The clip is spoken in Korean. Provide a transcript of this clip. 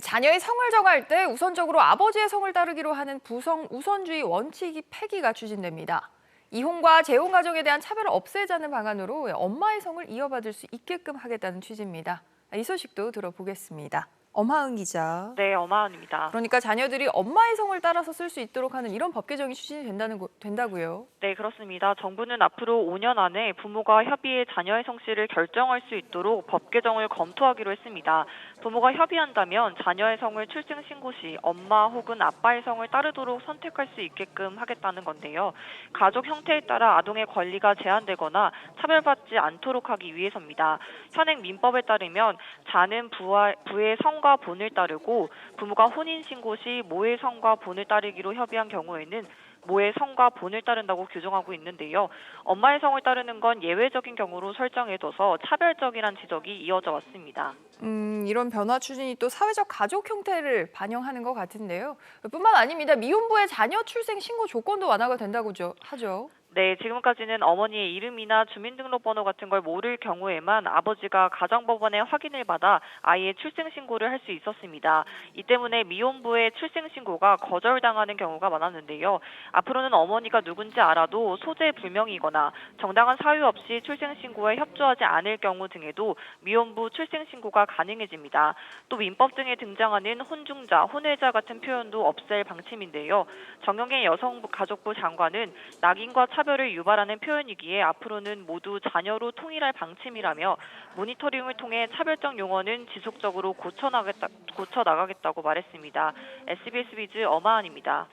자녀의 성을 정할 때 우선적으로 아버지의 성을 따르기로 하는 부성 우선주의 원칙이 폐기가 추진됩니다. 이혼과 재혼 가정에 대한 차별을 없애자는 방안으로 엄마의 성을 이어받을 수 있게끔 하겠다는 취지입니다. 이 소식도 들어보겠습니다. 엄하은 기자. 네, 어마은입니다. 그러니까 자녀들이 엄마의 성을 따라서 쓸 수 있도록 하는 이런 법 개정이 추진이 된다는 거, 된다고요. 네, 그렇습니다. 정부는 앞으로 5년 안에 부모가 협의해 자녀의 성씨를 결정할 수 있도록 법 개정을 검토하기로 했습니다. 부모가 협의한다면 자녀의 성을 출생 신고 시 엄마 혹은 아빠의 성을 따르도록 선택할 수 있게끔 하겠다는 건데요. 가족 형태에 따라 아동의 권리가 제한되거나 차별받지 않도록 하기 위해서입니다. 현행 민법에 따르면 자는 부와, 부의 성과 본을 따르고 부모가 혼인 신고 시 모의 성과 본을 따르기로 협의한 경우에는 모의 성과 본을 따른다고 규정하고 있는데요. 엄마의 성을 따르는 건 예외적인 경우로 설정해둬서 차별적이란 지적이 이어져 왔습니다. 음, 이런 변화 추진이 또 사회적 가족 형태를 반영하는 것 같은데요. 뿐만 아닙니다. 미혼부의 자녀 출생 신고 조건도 완화가 된다고 죠- 하죠. 네, 지금까지는 어머니의 이름이나 주민등록번호 같은 걸 모를 경우에만 아버지가 가정법원에 확인을 받아 아이의 출생신고를 할 수 있었습니다. 이 때문에 미혼부의 출생신고가 거절당하는 경우가 많았는데요. 앞으로는 어머니가 누군지 알아도 소재 불명이거나 정당한 사유 없이 출생신고에 협조하지 않을 경우 등에도 미혼부 출생신고가 가능해집니다. 또 민법 등에 등장하는 혼중자, 혼외자 같은 표현도 없앨 방침인데요. 정영애 여성가족부 장관은 낙인과 차별을 유발하는 표현이기에 앞으로는 모두 자녀로 통일할 방침이라며 모니터링을 통해 차별적 용어는 지속적으로 고쳐 나가겠다, 고쳐 나가겠다고 말했습니다. SBS 비즈 어마한입니다.